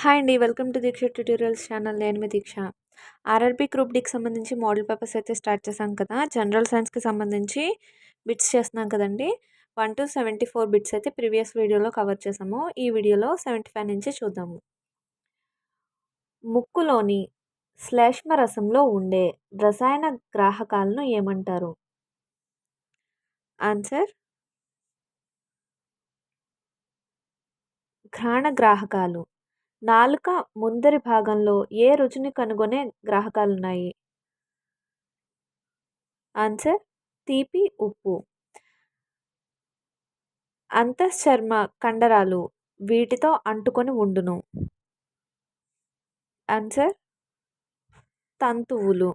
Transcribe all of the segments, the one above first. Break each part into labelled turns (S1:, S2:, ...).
S1: Hi అండి welcome to Deeksha tutorials channel. నేను మీ దీక్ష. ఆర్ఆర్బీ గ్రూప్ డికి సంబంధించి మోడల్ పేపర్స్ అయితే స్టార్ట్ చేశాం కదా. జనరల్ సైన్స్కి సంబంధించి బిట్స్ చేస్తున్నాం కదండి. One two seventy four bits అయితే ప్రీవియస్ వీడియోలో కవర్ చేసాము ఈ వీడియోలో సెవెంటీ ఫైవ్ నుంచి చూద్దాము. ముక్కులోని శ్లేష్మ రసంలో ఉండే రసాయన గ్రాహకాలను ఏమంటారు? ఆన్సర్ ఘ్రాణగ్రాహకాలు నాలుక ముందరి భాగంలో ఏ రుచిని కనుగొనే గ్రాహకాలున్నాయి? ఆన్సర్ తీపి ఉప్పు. అంతఃచర్మ కండరాలు వీటితో అంటుకొని ఉండును. ఆన్సర్ తంతువులు.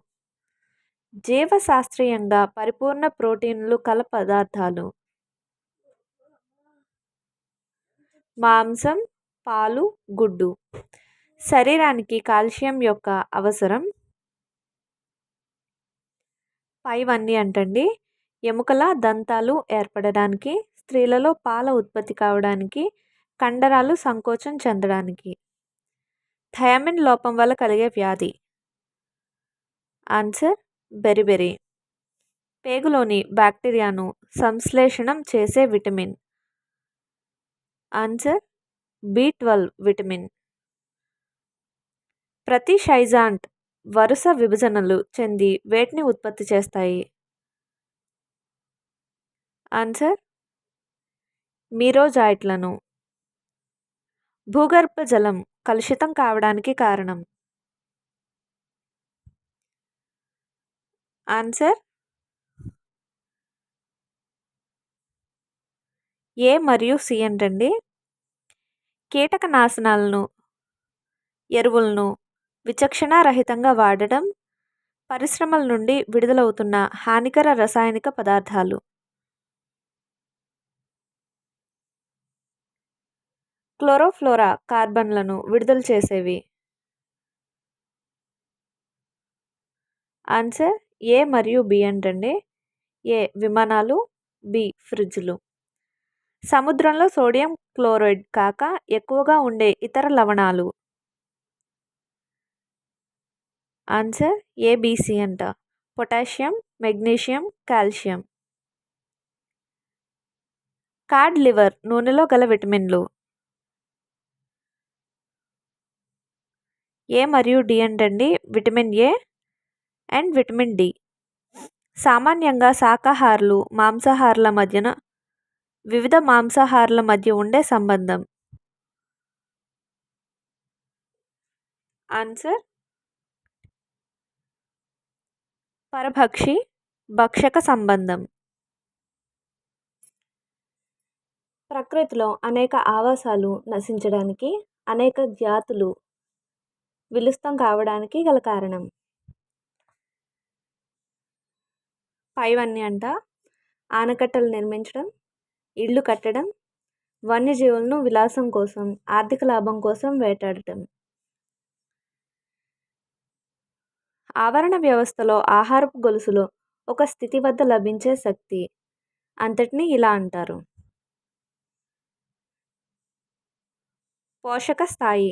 S1: జీవశాస్త్రీయంగా పరిపూర్ణ ప్రోటీన్లు కల పదార్థాలు. మాంసం పాలు గుడ్డు. శరీరానికి కాల్షియం యొక్క అవసరం. పైవన్నీ అంటండి. ఎముకల దంతాలు ఏర్పడడానికి స్త్రీలలో పాల ఉత్పత్తి కావడానికి కండరాలు సంకోచం చెందడానికి. థయామిన్ లోపం వల్ల కలిగే వ్యాధి. Answer beriberi. పేగులోని బ్యాక్టీరియాను సంశ్లేషణం చేసే vitamin. Answer B twelve vitamin. ప్రతి షైజాంట్ వరుస విభజనలు చెంది వేటిని ఉత్పత్తి చేస్తాయి. ఆన్సర్? మీరోజాయిట్లను భూగర్భ జలం కలుషితం కావడానికి కారణం. ఆన్సర్? ఏ మరియు సి అంటండి? కీటకనాశనాలను ఎరువులను విచక్షణారహితంగా వాడడం పరిశ్రమల నుండి విడుదలవుతున్న హానికర రసాయనిక పదార్థాలు. క్లోరోఫ్లోరా కార్బన్లను విడుదల చేసేవి. ఆన్సర్ ఏ మరియు బి అంటండి. ఏ విమానాలు బి ఫ్రిడ్జ్లు. సముద్రంలో సోడియం క్లోరైడ్ కాక ఎక్కువగా ఉండే ఇతర లవణాలు? ఆన్సర్ ఏబిసి అంట. Potassium magnesium calcium. Cod liver నూనెలో గల విటమిన్లు. ఏ మరియు డి అంటండి. Vitamin A and vitamin D. సామాన్యంగా శాకాహారులు మాంసాహారుల మధ్యన వివిధ మాంసాహారుల మధ్య ఉండే సంబంధం. ఆన్సర్ పరభక్షి భక్షక సంబంధం. ప్రకృతిలో అనేక ఆవాసాలు నశించడానికి అనేక జాతులు విలుస్తం కావడానికి గల కారణం. పైవన్నీ అంట ఆనకట్టలు నిర్మించడం ఇళ్ళు కట్టడం వన్యజీవులను విలాసం కోసం ఆర్థిక లాభం కోసం వేటాడటం. ఆవరణ వ్యవస్థలో ఆహారపు గొలుసులో ఒక స్థితి వద్ద లభించే శక్తి. అంతటిని ఇలా అంటారు. పోషక స్థాయి.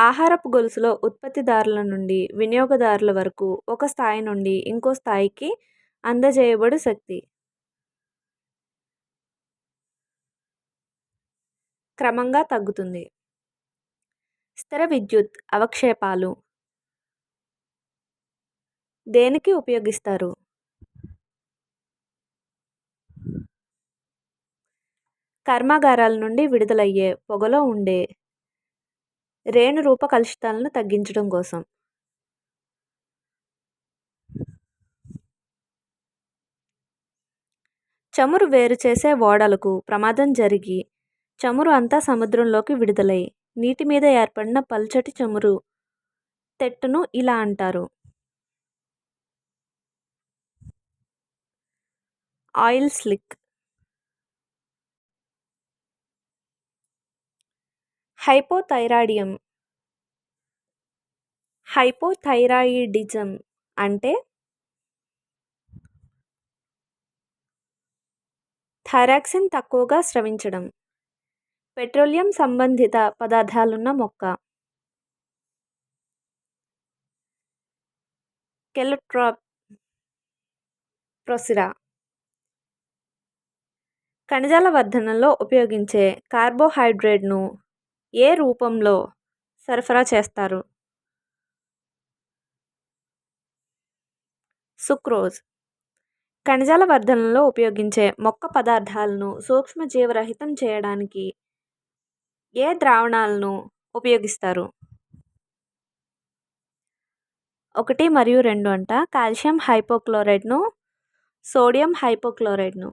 S1: ఆహారపు గొలుసులో ఉత్పత్తిదారుల నుండి వినియోగదారుల వరకు ఒక స్థాయి నుండి ఇంకో స్థాయికి అందజేయబడు శక్తి. క్రమంగా తగ్గుతుంది. స్థిర విద్యుత్ అవక్షేపాలు దేనికి ఉపయోగిస్తారు? కర్మాగారాల నుండి విడుదలయ్యే పొగలో ఉండే రేణు రూప కలుషితాలను తగ్గించడం కోసం. చమురు వేరు చేసే ఓడలకు ప్రమాదం జరిగి చమురు అంతా సముద్రంలోకి విడుదలై నీటి మీద ఏర్పడిన పల్చటి చమురు తెట్టును ఇలా అంటారు. Oil slick. హైపోథైరాయిడియం. హైపోథైరాయిడిజం అంటే థైరాక్సిన్ తక్కువగా స్రవించడం. పెట్రోలియం సంబంధిత పదార్థాలున్న మొక్క. కెలోట్రాప్ ప్రొసిరా. కణజాల వర్ధనలో ఉపయోగించే కార్బోహైడ్రేట్ను ఏ రూపంలో సరఫరా చేస్తారు? సుక్రోజ్. కణజాల వర్ధనలో ఉపయోగించే మొక్క పదార్థాలను సూక్ష్మజీవరహితం చేయడానికి ఏ ద్రావణాలను ఉపయోగిస్తారు? ఒకటి మరియు రెండు అంట. Calcium హైపోక్లోరైడ్ను sodium హైపోక్లోరైడ్ను.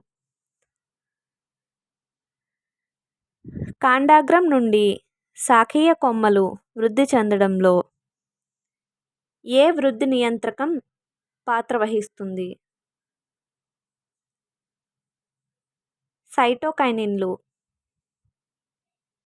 S1: కాండాగ్రం నుండి శాఖీయ కొమ్మలు వృద్ధి చెందడంలో ఏ వృద్ధి నియంత్రకం పాత్ర వహిస్తుంది? సైటోకైనిన్లు